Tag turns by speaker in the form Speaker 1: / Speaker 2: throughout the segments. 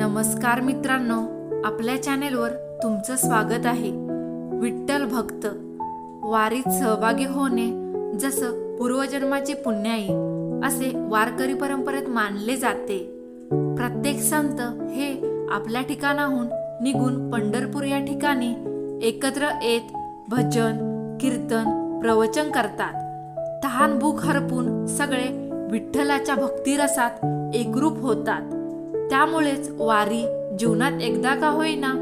Speaker 1: नमस्कार मित्रांनो आपल्या चॅनेलवर तुमचं स्वागत आहे. विठ्ठल भक्त वारीत सहभागी होणे जसं पूर्वजन्माची पुण्याई असे वारकरी परंपरेत मानले जाते. प्रत्येक संत हे आपल्या ठिकाणाहून निघून पंढरपूर या ठिकाणी एकत्र येत भजन कीर्तन प्रवचन करतात. तहान भूक हरपून सगळे विठ्ठलाच्या भक्तिरसात एकरूप होतात. त्यामुळेच वारी जीवनात एकदा का होईना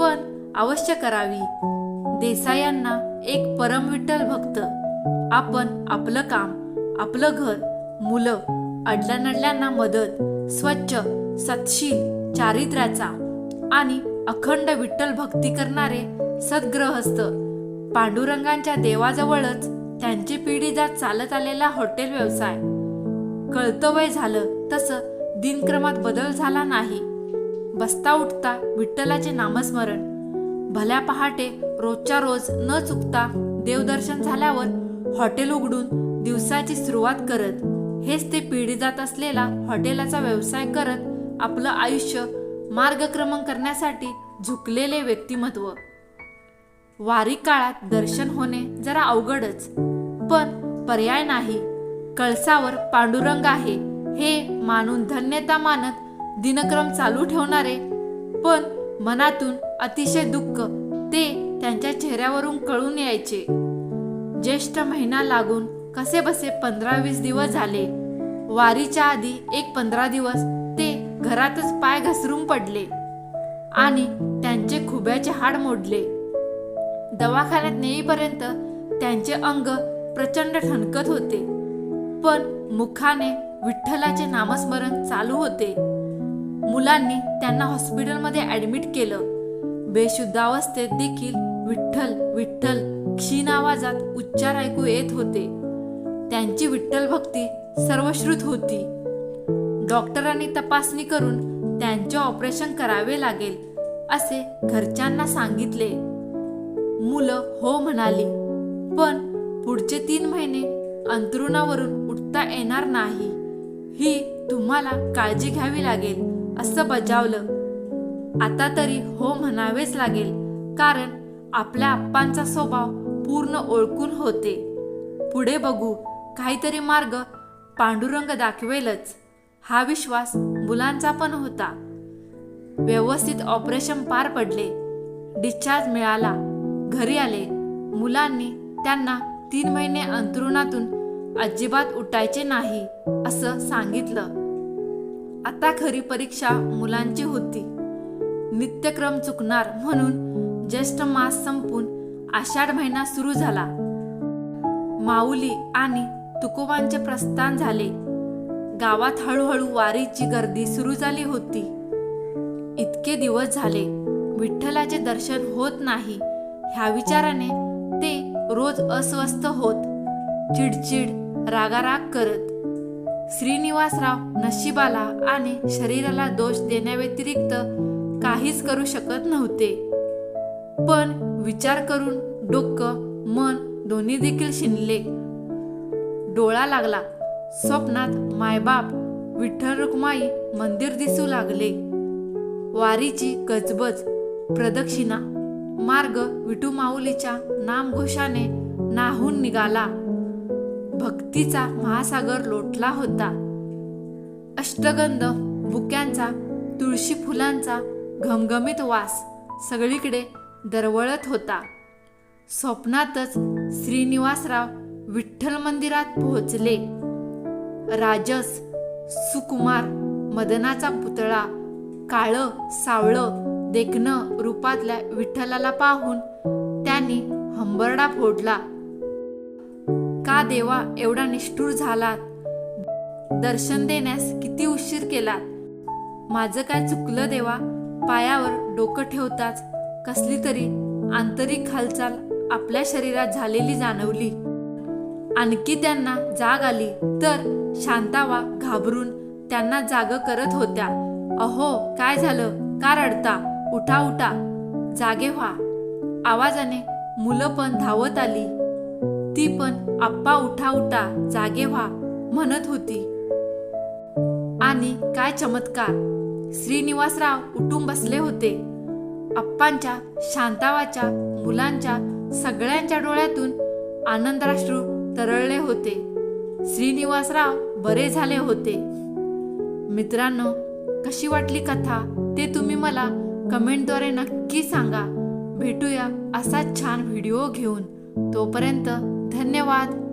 Speaker 1: पण अवश्य करावी. देसायांना एक परम विठ्ठल भक्त. आपण आपलं काम आपलं घर मुलं अडल्या नडल्यांना मदत स्वच्छ सत्शील चारित्र्याचा आणि अखंड विठ्ठल भक्ती करणारे सद्ग्रहस्थ पांडुरंगांच्या देवाजवळच त्यांची पिढी जात चालत आलेला हॉटेल व्यवसाय. कळतं वय झालं तसं दिनक्रमात बदल झाला नाही. बसता उठता विठ्ठलाचे नामस्मरण. भल्या पहाटे रोजच्या रोज न चुकता देवदर्शन झाल्यावर हॉटेल उघडून दिवसाची सुरुवात करत. हेच ते पिढी जात असलेला हॉटेलाचा व्यवसाय करत आपलं आयुष्य मार्गक्रमण करण्यासाठी झुकलेले व्यक्तिमत्व. वारी काळात दर्शन होणे जरा अवघडच पण पर्याय नाही. कळसावर पांडुरंग आहे. हे मानून धन्यता मानत दिनक्रम चालू ठेवणारे. पण मनातून अतिशय दुःख ते त्यांच्या चेहऱ्यावरून कळून यायचे. ज्येष्ठ महिना लागून कसे बसे पंधरा वीस दिवस झाले. वारीच्या आधी एक पंधरा दिवस ते घरातच पाय घसरून पडले आणि त्यांचे खुब्याचे हाड मोडले. दवाखान्यात नेईपर्यंत त्यांचे अंग प्रचंड ठणकत होते. पण मुखाने विठ्ठलाचे नामस्मरण चालू होते. मुलांनी त्यांना हॉस्पिटलमध्ये ऍडमिट केलं. बेशुद्ध अवस्थेत देखील विठ्ठल विठ्ठल क्षीण आवाजात उच्चार ऐकू येत होते. त्यांची विठ्ठल भक्ती सर्वश्रुत होती. डॉक्टरांनी तपासणी करून त्यांचे ऑपरेशन करावे लागेल असे घरच्यांना सांगितले. मुलं हो म्हणाली पण पुढचे तीन महिने अंतरुणावरून उठता येणार नाही. ही तुम्हाला काळजी घ्यावी लागेल. असं बजावलं. आता तरी हो म्हणावेच लागेल कारण आपल्या आप्पांचा स्वभाव पूर्ण ओळखून होते. पुढे बघू काहीतरी मार्ग पांडुरंग दाखवेलच. हा विश्वास मुलांचा पण होता. व्यवस्थित ऑपरेशन पार पडले. डिस्चार्ज मिळाला. घरी आले. मुलांनी त्यांना तीन महिने अंतरुणातून अजिबात उठायचे नाही असं सांगितलं. आता खरी परीक्षा मुलांची होती. नित्यक्रम चुकणार म्हणून ज्येष्ठ मास संपून आषाढ महिना सुरू झाला. माऊली आणि तुकोबांचे प्रस्थान झाले. गावात हळूहळू वारीची गर्दी सुरू झाली होती. इतके दिवस झाले विठ्ठलाचे दर्शन होत नाही. ह्या विचाराने ते रोज अस्वस्थ होत. चिडचिड रागाराग करत. श्रीनिवासराव नशिबाला आणि शरीराला दोष देण्याव्यतिरिक्त काहीच करू शकत नव्हते. पण विचार करून डोकं मन दोन्ही देखील शिनले. डोळा लागला. स्वप्नात मायबाप विठ्ठल रुक्माई मंदिर दिसू लागले. वारीची गजबज प्रदक्षिणा मार्ग विटू माऊलीच्या नामघोषाने नाहून निघाला. भक्तीचा महासागर लोटला होता. अष्टगंध बुक्यांचा तुळशी फुलांचा घमघमीत वास सगळीकडे दरवळत होता. स्वप्नातच श्रीनिवासराव विठ्ठल मंदिरात पोहोचले. राजस सुकुमार मदनाचा पुतळा काळं सावळं देखणं रूपातल्या विठ्ठलाला पाहून त्यांनी हंबरडा फोडला. देवा एवढा निष्ठूर झालात. दर्शन देण्यास किती उशीर केलात. माझं काय चुकलं देवा? पायावर डोकं ठेवताच कसली तरी आंतरिक हालचाल आपल्या शरीरात झालेली जाणवली. आणखी त्यांना जाग आली तर शांतावा घाबरून त्यांना जाग करत होत्या. अहो काय झालं? का रडता? उठा उठा. जागे व्हा. आवाजाने मुलं पण धावत आली. ती पण आप्पा उठा उठा जागे व्हा म्हणत होती. आणि काय चमत्कार. श्रीनिवासराव उठून बसले होते. आप्पांच्या शांतावाच्या मुलांच्या सगळ्यांच्या डोळ्यातून आनंदराश्रू तरळले होते. श्रीनिवासराव बरे झाले होते. मित्रांनो कशी वाटली कथा ते तुम्ही मला कमेंटद्वारे नक्की सांगा. भेटूया असा छान व्हिडिओ घेऊन. तोपर्यंत धन्यवाद.